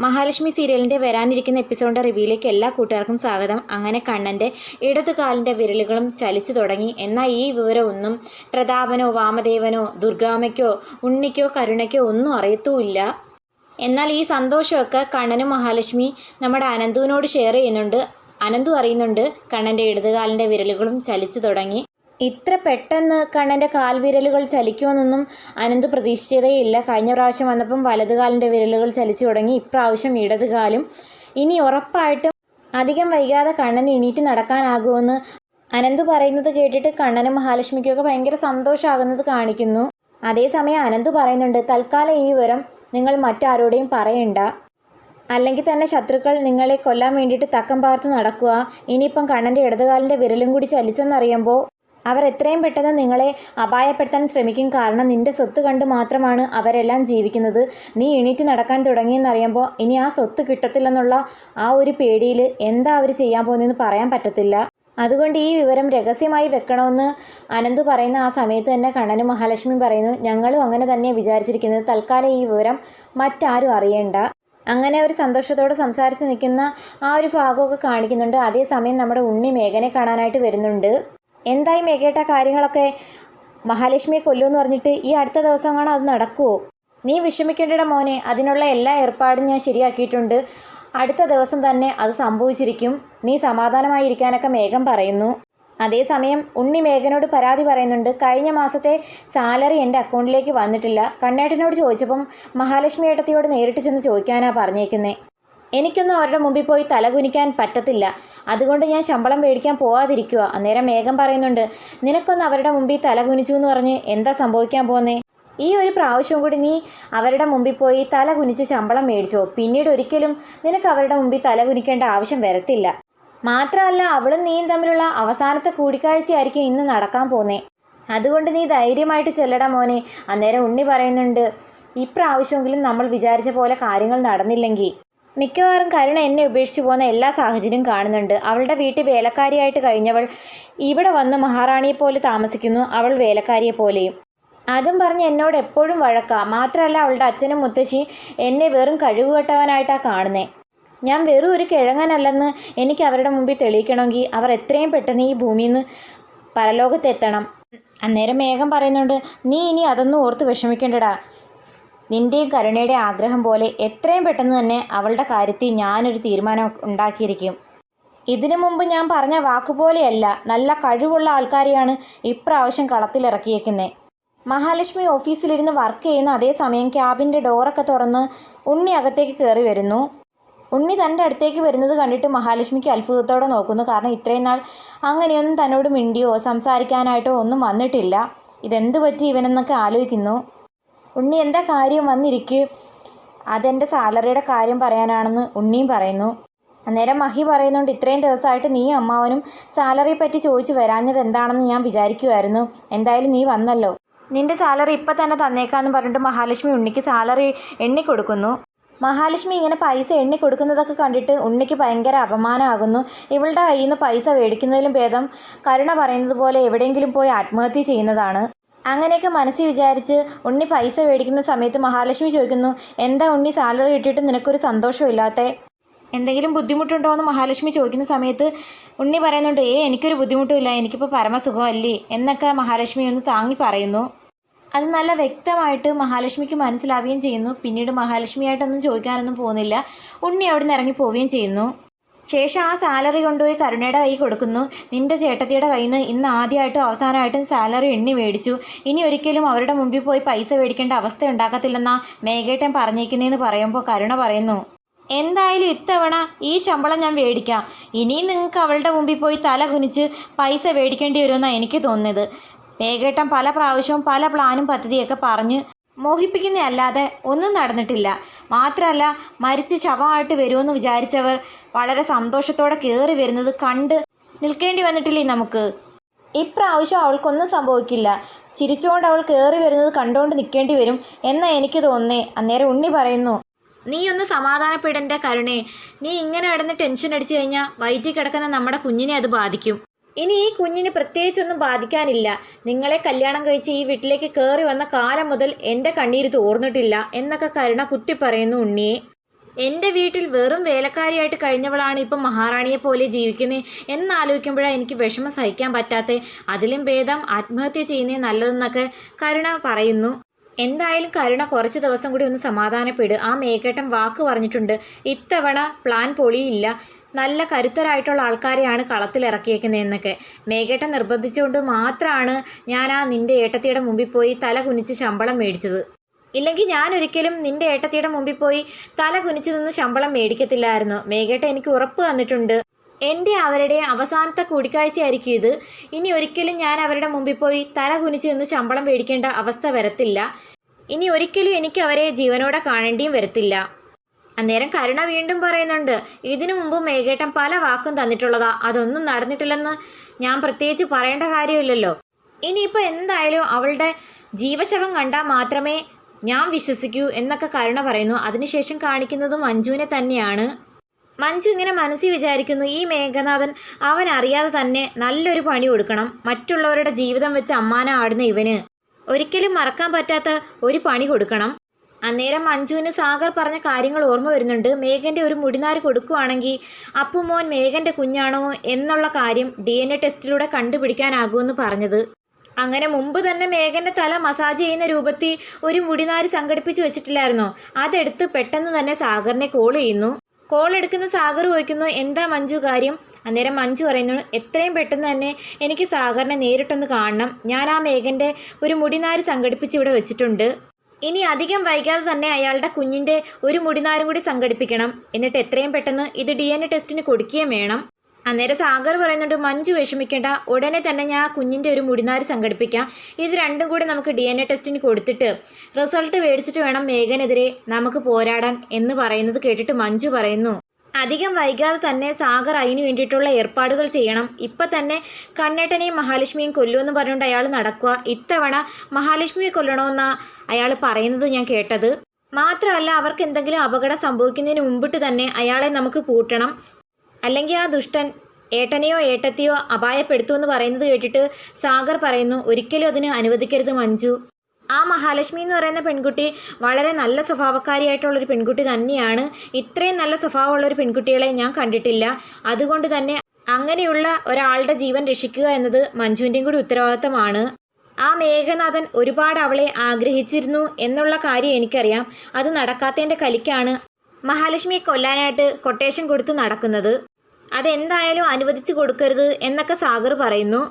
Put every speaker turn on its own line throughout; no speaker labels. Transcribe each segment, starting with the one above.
മഹാലക്ഷ്മി സീരിയലിന്റെ വരാനിരിക്കുന്ന എപ്പിസോഡിന്റെ റിവ്യൂയിലേക്ക് എല്ലാ കൂട്ടുകാർക്കും സ്വാഗതം. അങ്ങനെ കണ്ണന്റെ ഇടതു വിരലുകളും ചലിച്ചു തുടങ്ങി. എന്നാൽ ഈ വിവരമൊന്നും പ്രതാപനോ വാമദേവനോ ദുർഗാമയ്ക്കോ ഉണ്ണിക്കോ കരുണയ്ക്കോ ഒന്നും അറിയത്തുമില്ല. എന്നാൽ ഈ സന്തോഷമൊക്കെ കണ്ണനും മഹാലക്ഷ്മി നമ്മുടെ അനന്തുവിനോട് ഷെയർ ചെയ്യുന്നുണ്ട്. അനന്തു അറിയുന്നുണ്ട് കണ്ണന്റെ ഇടതുകാലിന്റെ വിരലുകളും ചലിച്ചു തുടങ്ങി. ഇത്ര പെട്ടെന്ന് കണ്ണന്റെ കാൽവിരലുകൾ ചലിക്കുമെന്നൊന്നും അനന്ത് പ്രതീക്ഷിച്ചതേയില്ല കഴിഞ്ഞ പ്രാവശ്യം വന്നപ്പം വലതുകാലിന്റെ വിരലുകൾ ചലിച്ചു തുടങ്ങി. ഇപ്രാവശ്യം ഇടതുകാലും ഇനി ഉറപ്പായിട്ടും അധികം വൈകാതെ കണ്ണൻ എണീറ്റ് നടക്കാനാകുമെന്ന് അനന്ത് പറയുന്നത് കേട്ടിട്ട് കണ്ണനും മഹാലക്ഷ്മിക്കൊക്കെ ഭയങ്കര സന്തോഷമാകുന്നത് കാണിക്കുന്നു. അതേസമയം അനന്ത് പറയുന്നുണ്ട് തൽക്കാലം ഈ വിവരം നിങ്ങൾ മറ്റാരോടെയും പറയണ്ട. അല്ലെങ്കിൽ തന്നെ ശത്രുക്കൾ നിങ്ങളെ കൊല്ലാൻ വേണ്ടിയിട്ട് തക്കം പാർത്ത് നടക്കുക. ഇനിയിപ്പം കണ്ണന്റെ ഇടതുകാലിന്റെ വിരലും കൂടി ചലിച്ചെന്നറിയുമ്പോൾ അവർ എത്രയും പെട്ടെന്ന് നിങ്ങളെ അപായപ്പെടുത്താൻ ശ്രമിക്കും. കാരണം നിന്റെ സ്വത്ത് കണ്ട് മാത്രമാണ് അവരെല്ലാം ജീവിക്കുന്നത്. നീ എണീറ്റ് നടക്കാൻ തുടങ്ങിയെന്നറിയുമ്പോൾ ഇനി ആ സ്വത്ത് കിട്ടത്തില്ലെന്നുള്ള ആ ഒരു പേടിയിൽ എന്താ അവർ ചെയ്യാൻ പോകുന്നതെന്ന് പറയാൻ പറ്റത്തില്ല. അതുകൊണ്ട് ഈ വിവരം രഹസ്യമായി വെക്കണമെന്ന് അനന്തു പറയുന്ന ആ സമയത്ത് തന്നെ കണ്ണനും മഹാലക്ഷ്മി പറയുന്നു ഞങ്ങളും അങ്ങനെ തന്നെ വിചാരിച്ചിരിക്കുന്നത്. തൽക്കാലം ഈ വിവരം മറ്റാരും അറിയേണ്ട. അങ്ങനെ ഒരു സന്തോഷത്തോടെ സംസാരിച്ച് നിൽക്കുന്ന ആ ഒരു ഭാഗമൊക്കെ കാണിക്കുന്നുണ്ട്. അതേസമയം നമ്മുടെ ഉണ്ണി മേഘനെ കാണാനായിട്ട് വരുന്നുണ്ട്. എന്തായി മേഘേട്ട കാര്യങ്ങളൊക്കെ? മഹാലക്ഷ്മിയെ കൊല്ലുമെന്ന് പറഞ്ഞിട്ട് ഈ അടുത്ത ദിവസം കാണാൻ അത് നടക്കുമോ നീ വിഷമിക്കേണ്ടട മോനെ. അതിനുള്ള എല്ലാ ഏർപ്പാടും ഞാൻ ശരിയാക്കിയിട്ടുണ്ട്. അടുത്ത ദിവസം തന്നെ അത് സംഭവിച്ചിരിക്കും. നീ സമാധാനമായിരിക്കാനൊക്കെ മേഘം പറയുന്നു. അതേസമയം ഉണ്ണി മേഘനോട് പരാതി പറയുന്നുണ്ട്. കഴിഞ്ഞ മാസത്തെ സാലറി എന്റെ അക്കൗണ്ടിലേക്ക് വന്നിട്ടില്ല. കണ്ണേട്ടനോട് ചോദിച്ചപ്പം മഹാലക്ഷ്മി ഏട്ടത്തിയോട് നേരിട്ട് ചെന്ന് ചോദിക്കാനാണ് പറഞ്ഞേക്കുന്നത് എനിക്കൊന്നും അവരുടെ മുമ്പിൽ പോയി തലകുനിക്കാൻ പറ്റത്തില്ല. അതുകൊണ്ട് ഞാൻ ശമ്പളം മേടിക്കാൻ പോവാതിരിക്കുക അന്നേരം മേഘം പറയുന്നുണ്ട് നിനക്കൊന്ന് അവരുടെ മുമ്പിൽ തലകുനിച്ചു എന്ന് പറഞ്ഞ് എന്താ സംഭവിക്കാൻ പോകുന്നേ ഈ ഒരു പ്രാവശ്യം കൂടി നീ അവരുടെ മുമ്പിൽ പോയി തല കുനിച്ച് ശമ്പളം മേടിച്ചോ. പിന്നീട് ഒരിക്കലും നിനക്ക് അവരുടെ മുമ്പിൽ തല കുനിക്കേണ്ട ആവശ്യം വരത്തില്ല. മാത്രമല്ല അവളും നീയും തമ്മിലുള്ള അവസാനത്തെ കൂടിക്കാഴ്ചയായിരിക്കും ഇന്ന് നടക്കാൻ പോന്നേ. അതുകൊണ്ട് നീ ധൈര്യമായിട്ട് ചെല്ലടാ മോനെ. അന്നേരം ഉണ്ണി പറയുന്നുണ്ട് ഇപ്രാവശ്യമെങ്കിലും നമ്മൾ വിചാരിച്ച പോലെ കാര്യങ്ങൾ നടന്നില്ലെങ്കിൽ മിക്കവാറും കരുണ എന്നെ ഉപേക്ഷിച്ചു പോകുന്ന എല്ലാ സാഹചര്യവും കാണുന്നുണ്ട്. അവളുടെ വീട്ടിൽ വേലക്കാരിയായിട്ട് കഴിഞ്ഞവൾ ഇവിടെ വന്ന് മഹാറാണിയെ പോലെ താമസിക്കുന്നു. അവൾ വേലക്കാരിയെ പോലെയും. അതും പറഞ്ഞ് എന്നോട് എപ്പോഴും വഴക്കാ. മാത്രമല്ല അവളുടെ അച്ഛനും മുത്തശ്ശിയും എന്നെ വെറും കഴിവുകെട്ടവനായിട്ടാണ് കാണുന്നത് ഞാൻ വെറും ഒരു കിഴങ്ങനല്ലെന്ന് എനിക്ക് അവരുടെ മുമ്പിൽ തെളിയിക്കണമെങ്കിൽ അവർ എത്രയും പെട്ടെന്ന് ഈ ഭൂമിയിൽ നിന്ന് പരലോകത്തെത്തണം. അന്നേരം മേഘം പറയുന്നുണ്ട് നീ ഇനി അതൊന്നും ഓർത്ത് വിഷമിക്കേണ്ടടാ. നിന്റെയും കരുണയുടെ ആഗ്രഹം പോലെ എത്രയും പെട്ടെന്ന് തന്നെ അവളുടെ കാര്യത്തിൽ ഞാനൊരു തീരുമാനം ഉണ്ടാക്കിയിരിക്കും. ഇതിനു മുമ്പ് ഞാൻ പറഞ്ഞ വാക്കുപോലെയല്ല നല്ല കഴിവുള്ള ആൾക്കാരെയാണ് ഇപ്രാവശ്യം കളത്തിലിറക്കിയേക്കുന്നത് മഹാലക്ഷ്മി ഓഫീസിലിരുന്ന് വർക്ക് ചെയ്യുന്ന അതേസമയം ക്യാബിന്റെ ഡോറൊക്കെ തുറന്ന് ഉണ്ണി അകത്തേക്ക് കയറി വരുന്നു. ഉണ്ണി തന്റെ അടുത്തേക്ക് വരുന്നത് കണ്ടിട്ട് മഹാലക്ഷ്മിക്ക് അത്ഭുതത്തോടെ നോക്കുന്നു. കാരണം ഇത്രയും നാൾ അങ്ങനെയൊന്നും തന്നോട് മിണ്ടിയോ സംസാരിക്കാനായിട്ടോ ഒന്നും വന്നിട്ടില്ല. ഇതെന്തു പറ്റി ഇവനെന്നൊക്കെ ആലോചിക്കുന്നു. ഉണ്ണി എന്താ കാര്യം വന്നിരിക്ക്? അതെന്റെ സാലറിയുടെ കാര്യം പറയാനാണെന്ന് ഉണ്ണിയും പറയുന്നു. അന്നേരം മഹി പറയുന്നുണ്ട് ഇത്രയും ദിവസമായിട്ട് നീ അമ്മാവനും സാലറിയെ പറ്റി ചോദിച്ചു വരാഞ്ഞത് എന്താണെന്ന് ഞാൻ വിചാരിക്കുമായിരുന്നു എന്തായാലും നീ വന്നല്ലോ. നിന്റെ സാലറി ഇപ്പം തന്നെ തന്നേക്കാന്ന് പറഞ്ഞിട്ട് മഹാലക്ഷ്മി ഉണ്ണിക്ക് സാലറി എണ്ണി കൊടുക്കുന്നു മഹാലക്ഷ്മി ഇങ്ങനെ പൈസ എണ്ണി കൊടുക്കുന്നതൊക്കെ കണ്ടിട്ട് ഉണ്ണിക്ക് ഭയങ്കര അപമാനമാകുന്നു. ഇവളുടെ കയ്യിൽ നിന്ന് പൈസ മേടിക്കുന്നതിലും ഭേദം കരുണ പറയുന്നത് പോലെ എവിടെയെങ്കിലും പോയി ആത്മഹത്യ ചെയ്യുന്നതാണ്. അങ്ങനെയൊക്കെ മനസ്സിൽ വിചാരിച്ച് ഉണ്ണി പൈസ മേടിക്കുന്ന സമയത്ത് മഹാലക്ഷ്മി ചോദിക്കുന്നു എന്താ ഉണ്ണി സാലറി കിട്ടിയിട്ട് നിനക്കൊരു സന്തോഷമില്ലാത്തേ എന്തെങ്കിലും ബുദ്ധിമുട്ടുണ്ടോ എന്ന് മഹാലക്ഷ്മി ചോദിക്കുന്ന സമയത്ത് ഉണ്ണി പറയുന്നുണ്ട് ഏ എനിക്കൊരു ബുദ്ധിമുട്ടുമില്ല എനിക്കിപ്പോൾ പരമസുഖമല്ലേ? എന്നൊക്കെ മഹാലക്ഷ്മി ഒന്ന് താങ്ങി പറയുന്നു. അത് നല്ല വ്യക്തമായിട്ട് മഹാലക്ഷ്മിക്ക് മനസ്സിലാവുകയും ചെയ്യുന്നു. പിന്നീട് മഹാലക്ഷ്മിയായിട്ടൊന്നും ചോദിക്കാനൊന്നും പോകുന്നില്ല. ഉണ്ണി അവിടെ നിന്ന് ഇറങ്ങി പോവുകയും ചെയ്യുന്നു. ശേഷം ആ സാലറി കൊണ്ടുപോയി കരുണയുടെ കൈ കൊടുക്കുന്നു. നിന്റെ ചേട്ടത്തിയുടെ കയ്യിൽ നിന്ന് ഇന്ന് ആദ്യമായിട്ടും അവസാനമായിട്ടും സാലറി എണ്ണി മേടിച്ചു. ഇനി ഒരിക്കലും അവരുടെ മുമ്പിൽ പോയി പൈസ മേടിക്കേണ്ട അവസ്ഥ ഉണ്ടാക്കത്തില്ലെന്നാ മേഘേട്ടൻ പറഞ്ഞേക്കുന്നതെന്ന് പറയുമ്പോൾ കരുണ പറയുന്നു. എന്തായാലും ഇത്തവണ ഈ ശമ്പളം ഞാൻ മേടിക്കാം. ഇനിയും നിങ്ങൾക്ക് അവളുടെ മുമ്പിൽ പോയി തല കുനിച്ച് പൈസ മേടിക്കേണ്ടി വരുമെന്നാണ് എനിക്ക് തോന്നുന്നത്. മേഘേട്ടൻ പല പ്രാവശ്യവും പല പ്ലാനും പദ്ധതിയൊക്കെ പറഞ്ഞ് മോഹിപ്പിക്കുന്നതല്ലാതെ ഒന്നും നടന്നിട്ടില്ല. മാത്രമല്ല മരിച്ച് ശവമായിട്ട് വരുമെന്ന് വിചാരിച്ചവർ വളരെ സന്തോഷത്തോടെ കയറി വരുന്നത് കണ്ട് നിൽക്കേണ്ടി വന്നിട്ടില്ലേ നമുക്ക്? ഇപ്രാവശ്യം അവൾക്കൊന്നും സംഭവിക്കില്ല. ചിരിച്ചുകൊണ്ട് അവൾ കയറി വരുന്നത് കണ്ടുകൊണ്ട് നിൽക്കേണ്ടി വരും എന്നാ എനിക്ക് തോന്നേ അന്നേരം ഉണ്ണി പറയുന്നു നീ ഒന്ന് സമാധാനപ്പെടേണ്ട കരുണേ. നീ ഇങ്ങനെ കിടന്ന് ടെൻഷൻ അടിച്ചു കഴിഞ്ഞാൽ വയറ്റിൽ കിടക്കുന്ന നമ്മുടെ കുഞ്ഞിനെ അത് ബാധിക്കും. ഇനി ഈ കുഞ്ഞിന് പ്രത്യേകിച്ചൊന്നും ബാധിക്കാനില്ല. നിങ്ങളെ കല്യാണം കഴിച്ച് ഈ വീട്ടിലേക്ക് കയറി വന്ന കാലം മുതൽ എന്റെ കണ്ണീര് തോർന്നിട്ടില്ല എന്നൊക്കെ കരുണ കുത്തി പറയുന്നു ഉണ്ണിയെ. എന്റെ വീട്ടിൽ വെറും വേലക്കാരിയായിട്ട് കഴിഞ്ഞവളാണ് ഇപ്പം മഹാറാണിയെ പോലെ ജീവിക്കുന്നത് എന്നാലോചിക്കുമ്പോഴാണ് എനിക്ക് വിഷമം സഹിക്കാൻ പറ്റാത്ത. അതിലും ഭേദം ആത്മഹത്യ ചെയ്യുന്നേ നല്ലതെന്നൊക്കെ കരുണ പറയുന്നു. എന്തായാലും കരുണ കുറച്ച് ദിവസം കൂടി ഒന്ന് സമാധാനപ്പെടും. ആ മേഘേട്ടൻ വാക്ക് പറഞ്ഞിട്ടുണ്ട് ഇത്തവണ പ്ലാൻ പൊളിയില്ല. നല്ല കരുത്തരായിട്ടുള്ള ആൾക്കാരെയാണ് കളത്തിലിറക്കിയേക്കുന്നതെന്നൊക്കെ മേഘേട്ടൻ നിർബന്ധിച്ചുകൊണ്ട് മാത്രമാണ് ഞാൻ ആ നിന്റെ ഏട്ടത്തിയുടെ മുമ്പിൽ പോയി തല കുനിച്ച് ശമ്പളം മേടിച്ചത്. ഇല്ലെങ്കിൽ ഞാൻ ഒരിക്കലും നിന്റെ ഏട്ടത്തിയുടെ മുമ്പിൽ പോയി തല കുനിച്ച് നിന്ന് ശമ്പളം മേടിക്കത്തില്ലായിരുന്നു. മേഘേട്ട എനിക്ക് ഉറപ്പ് തന്നിട്ടുണ്ട്. എന്റെ അവരുടെ അവസാനത്തെ കൂടിക്കാഴ്ചയായിരിക്കും ഇത്. ഇനി ഒരിക്കലും ഞാൻ അവരുടെ മുമ്പിൽ പോയി തല കുനിച്ച് നിന്ന് ശമ്പളം മേടിക്കേണ്ട അവസ്ഥ വരത്തില്ല. ഇനി ഒരിക്കലും എനിക്ക് അവരെ ജീവനോടെ കാണേണ്ടിയും വരത്തില്ല. അന്നേരം കരുണ വീണ്ടും പറയുന്നുണ്ട് ഇതിനു മുമ്പ് മേഘേട്ടൻ പല വാക്കും തന്നിട്ടുള്ളതാ അതൊന്നും നടന്നിട്ടില്ലെന്ന് ഞാൻ പ്രത്യേകിച്ച് പറയേണ്ട കാര്യമില്ലല്ലോ. ഇനിയിപ്പോൾ എന്തായാലും അവളുടെ ജീവശവം കണ്ടാൽ മാത്രമേ ഞാൻ വിശ്വസിക്കൂ എന്നൊക്കെ കരുണ പറയുന്നു. അതിനുശേഷം കാണിക്കുന്നത് മഞ്ജുവിനെ തന്നെയാണ്. മഞ്ജു ഇങ്ങനെ മനസ്സിൽ വിചാരിക്കുന്നു ഈ മേഘനാഥൻ അവൻ അറിയാതെ തന്നെ നല്ലൊരു പണി കൊടുക്കണം മറ്റുള്ളവരുടെ ജീവിതം വെച്ച് അമ്മാന ആടുന്ന ഇവന്. ഒരിക്കലും മറക്കാൻ പറ്റാത്ത ഒരു പണി കൊടുക്കണം. അന്നേരം മഞ്ജുവിന് സാഗർ പറഞ്ഞ കാര്യങ്ങൾ ഓർമ്മ വരുന്നുണ്ട്. മേഘന്റെ ഒരു മുടിനാര് കൊടുക്കുവാണെങ്കിൽ അപ്പുമോൻ മേഘന്റെ കുഞ്ഞാണോ എന്നുള്ള കാര്യം ഡി എൻ എ ടെസ്റ്റിലൂടെ കണ്ടുപിടിക്കാനാകുമെന്ന് പറഞ്ഞത്. അങ്ങനെ മുമ്പ് തന്നെ മേഘന്റെ തല മസാജ് ചെയ്യുന്ന രൂപത്തിൽ ഒരു മുടിനാര് സംഘടിപ്പിച്ച് വെച്ചിട്ടില്ലായിരുന്നോ? അതെടുത്ത് പെട്ടെന്ന് തന്നെ സാഗറിനെ കോൾ ചെയ്യുന്നു. കോൾ എടുക്കുന്ന സാഗർ ചോദിക്കുന്നു എന്താ മഞ്ജു കാര്യം? അന്നേരം മഞ്ജു പറയുന്നു എത്രയും പെട്ടെന്ന് തന്നെ എനിക്ക് സാഗറിനെ നേരിട്ടൊന്ന് കാണണം. ഞാൻ ആ മേഘന്റെ ഒരു മുടിനാര് സംഘടിപ്പിച്ച് ഇവിടെ വെച്ചിട്ടുണ്ട്. ഇനി അധികം വൈകാതെ തന്നെ അയാളുടെ കുഞ്ഞിന്റെ ഒരു മുടിനാരും കൂടി സംഘടിപ്പിക്കണം. എന്നിട്ട് എത്രയും പെട്ടെന്ന് ഇത് ഡി എൻ എ ടെസ്റ്റിന് കൊടുക്കുകയും വേണം. അന്നേരം സാഗർ പറയുന്നുണ്ട് മഞ്ജു വിഷമിക്കേണ്ട. ഉടനെ തന്നെ ഞാൻ കുഞ്ഞിന്റെ ഒരു മുടിനാര് സംഘടിപ്പിക്കാം. ഇത് രണ്ടും കൂടി നമുക്ക് ഡി എൻ എ ടെസ്റ്റിന് കൊടുത്തിട്ട് റിസൾട്ട് മേടിച്ചിട്ട് വേണം മേഘനെതിരെ നമുക്ക് പോരാടാൻ എന്ന് പറയുന്നത് കേട്ടിട്ട് മഞ്ജു പറയുന്നു. അധികം വൈകാതെ തന്നെ സാഗർ അതിനു വേണ്ടിയിട്ടുള്ള ഏർപ്പാടുകൾ ചെയ്യണം. ഇപ്പം തന്നെ കണ്ണേട്ടനെയും മഹാലക്ഷ്മിയും കൊല്ലുമെന്ന് പറഞ്ഞുകൊണ്ട് അയാൾ നടക്കുക. ഇത്തവണ മഹാലക്ഷ്മിയെ കൊല്ലണമെന്നാണ് അയാൾ പറയുന്നത് ഞാൻ കേട്ടത്. മാത്രമല്ല അവർക്ക് എന്തെങ്കിലും അപകടം സംഭവിക്കുന്നതിന് മുമ്പിട്ട് തന്നെ അയാളെ നമുക്ക് പൂട്ടണം. അല്ലെങ്കിൽ ആ ദുഷ്ടൻ ഏട്ടനെയോ ഏട്ടത്തെയോ അപായപ്പെടുത്തുമെന്ന് പറയുന്നത് കേട്ടിട്ട് സാഗർ പറയുന്നു ഒരിക്കലും അതിന് അനുവദിക്കരുത് മഞ്ജു. ആ മഹാലക്ഷ്മി എന്ന് പറയുന്ന പെൺകുട്ടി വളരെ നല്ല സ്വഭാവക്കാരിയായിട്ടുള്ളൊരു പെൺകുട്ടി തന്നെയാണ്. ഇത്രയും നല്ല സ്വഭാവമുള്ളൊരു പെൺകുട്ടികളെ ഞാൻ കണ്ടിട്ടില്ല. അതുകൊണ്ട് തന്നെ അങ്ങനെയുള്ള ഒരാളുടെ ജീവൻ രക്ഷിക്കുക എന്നത് മഞ്ജുവിന്റെയും കൂടി ഉത്തരവാദിത്തമാണ്. ആ മേഘനാഥൻ ഒരുപാട് അവളെ ആഗ്രഹിച്ചിരുന്നു എന്നുള്ള കാര്യം എനിക്കറിയാം. അത് നടക്കാത്തതിന്റെ കലിക്കാണ് മഹാലക്ഷ്മിയെ കൊല്ലാനായിട്ട് കൊട്ടേഷൻ കൊടുത്ത് നടക്കുന്നത്. അതെന്തായാലും അനുവദിച്ചു കൊടുക്കരുത് എന്നൊക്കെ സാഗർ പറയുന്നു.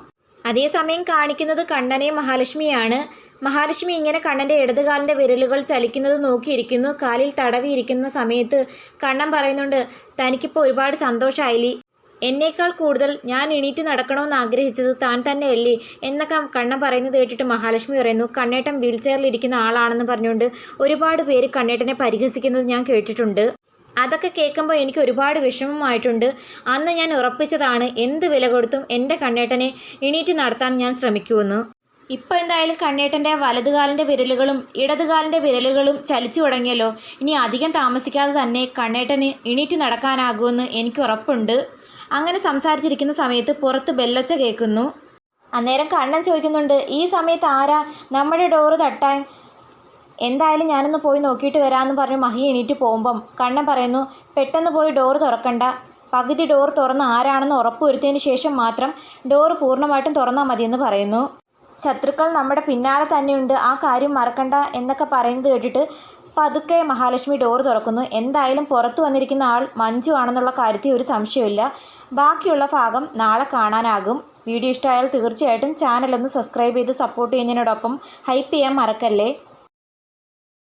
അതേസമയം കാണിക്കുന്നത് കണ്ണനെ മഹാലക്ഷ്മിയാണ്. മഹാലക്ഷ്മി ഇങ്ങനെ കണ്ണന്റെ ഇടതുകാലിന്റെ വിരലുകൾ ചലിക്കുന്നത് നോക്കിയിരിക്കുന്നു. കാലിൽ തടവിയിരിക്കുന്ന സമയത്ത് കണ്ണൻ പറയുന്നുണ്ട് തനിക്കിപ്പോൾ ഒരുപാട് സന്തോഷമായില്ലേ എന്നേക്കാൾ കൂടുതൽ ഞാൻ എണീറ്റ് നടക്കണമെന്ന് ആഗ്രഹിച്ചത് താൻ തന്നെയല്ലേ? എന്നൊക്കെ കണ്ണൻ പറയുന്നത് കേട്ടിട്ട് മഹാലക്ഷ്മി പറയുന്നു. കണ്ണേട്ടൻ വീൽ ചെയറിലിരിക്കുന്ന ആളാണെന്ന് പറഞ്ഞുകൊണ്ട് ഒരുപാട് പേര് കണ്ണേട്ടനെ പരിഹസിക്കുന്നത് ഞാൻ കേട്ടിട്ടുണ്ട്. അതൊക്കെ കേൾക്കുമ്പോൾ എനിക്ക് ഒരുപാട് വിഷമമായിട്ടുണ്ട്. അന്ന് ഞാൻ ഉറപ്പിച്ചതാണ് എന്ത് വില കൊടുത്തും എന്റെ കണ്ണേട്ടനെ എണീറ്റ് നടത്താൻ ഞാൻ ശ്രമിക്കുമെന്ന്. ഇപ്പോൾ എന്തായാലും കണ്ണേട്ടന്റെ വലതുകാലിന്റെ വിരലുകളും ഇടതുകാലിന്റെ വിരലുകളും ചലിച്ചു തുടങ്ങിയല്ലോ. ഇനി അധികം താമസിക്കാതെ തന്നെ കണ്ണേട്ടന് എണീറ്റ് നടക്കാനാകുമെന്ന് എനിക്ക് ഉറപ്പുണ്ട്. അങ്ങനെ സംസാരിച്ചിരിക്കുന്ന സമയത്ത് പുറത്ത് ബെല്ലൊച്ച കേൾക്കുന്നു. അന്നേരം കണ്ണൻ ചോദിക്കുന്നുണ്ട് ഈ സമയത്ത് ആരാ നമ്മുടെ ഡോറ് തട്ടാൻ എന്തായാലും ഞാനൊന്ന് പോയി നോക്കിയിട്ട് വരാമെന്ന് പറഞ്ഞ് മഹി എണീറ്റ് പോകുമ്പം കണ്ണൻ പറയുന്നു പെട്ടെന്ന് പോയി ഡോർ തുറക്കണ്ട. പകുതി ഡോർ തുറന്ന് ആരാണെന്ന് ഉറപ്പുവരുത്തിയതിന് ശേഷം മാത്രം ഡോർ പൂർണമായിട്ടും തുറന്നാൽ മതിയെന്ന് പറയുന്നു. ശത്രുക്കൾ നമ്മുടെ പിന്നാലെ തന്നെയുണ്ട്. ആ കാര്യം മറക്കണ്ട എന്നൊക്കെ പറയുന്നത് കേട്ടിട്ട് പതുക്കെ മഹാലക്ഷ്മി ഡോർ തുറക്കുന്നു. എന്തായാലും പുറത്തു വന്നിരിക്കുന്ന ആൾ മഞ്ജു ആണെന്നുള്ള കാര്യത്തിൽ ഒരു സംശയമില്ല ബാക്കിയുള്ള ഭാഗം നാളെ കാണാനാകും. വീഡിയോ ഇഷ്ടമായാൽ തീർച്ചയായിട്ടും ചാനലൊന്ന് സബ്സ്ക്രൈബ് ചെയ്ത് സപ്പോർട്ട് ചെയ്യുന്നതിനോടൊപ്പം ഹൈപ്പ് ചെയ്യാൻ മറക്കല്ലേ?